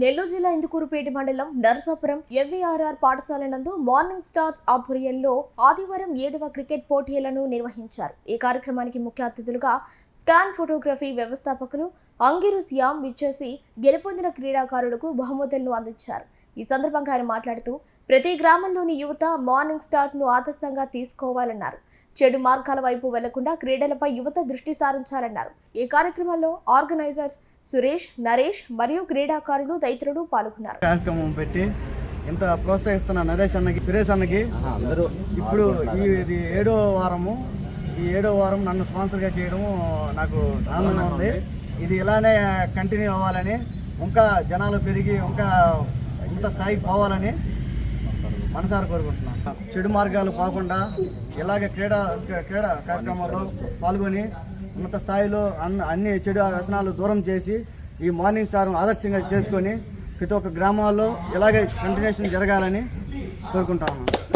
నెల్లూరు జిల్లా ఇందుకూరుపేట మండలం నరసాపురం ఎంవీఆర్ఆర్ పాఠశాల నందు మార్నింగ్ స్టార్స్ ఆధ్వర్యంలో ఆదివారం ఏడవ క్రికెట్ పోటీలను నిర్వహించారు. ఈ కార్యక్రమానికి ముఖ్య అతిథులుగా స్కాన్ ఫోటోగ్రఫీ వ్యవస్థాపకులు అంగిరు శ్యామ్ విచ్చేసి గెలుపొందిన క్రీడాకారులకు బహుమతులను అందించారు. ఈ సందర్భంగా ఆయన మాట్లాడుతూ ప్రతి గ్రామంలోని యువత మార్నింగ్ స్టార్స్ను ఆదర్శంగా తీసుకోవాలన్నారు. చెడు మార్గాల వైపు వెళ్ళకుండా క్రీడలపై యువత దృష్టి సారించాలన్నారు. ఈ కార్యక్రమంలో ఆర్గనైజర్స్ సురేష్ నరేష్ మరియు క్రీడాకారులు తదితరులు పాల్గొన్నారు. కార్యక్రమం పెట్టి ఇంత ప్రోత్సహిస్తున్న నరేష్ అన్నకి సురేష్ అన్నకి అందరూ ఇప్పుడు ఈ ఇది ఏడో వారము ఈ ఏడో వారం నన్ను స్పాన్సర్గా చేయడం నాకు ఆనందంగా ఉంది. ఇది ఇలానే కంటిన్యూ అవ్వాలని ఇంకా జనాలు పెరిగి ఇంకా ఇంత స్థాయికి పోవాలని మనసారి కోరుకుంటున్నాను. చెడు మార్గాలు పోకుండా ఇలాగే క్రీడా క్రీడా కార్యక్రమాల్లో పాల్గొని ఉన్నత స్థాయిలో అన్ని అన్ని చెడు వ్యసనాలు దూరం చేసి ఈ మార్నింగ్ స్టార్ ఆదర్శంగా చేసుకొని ప్రతి ఒక్క గ్రామాల్లో ఇలాగే కంటిన్యూషన్ జరగాలని కోరుకుంటా ఉన్నాను.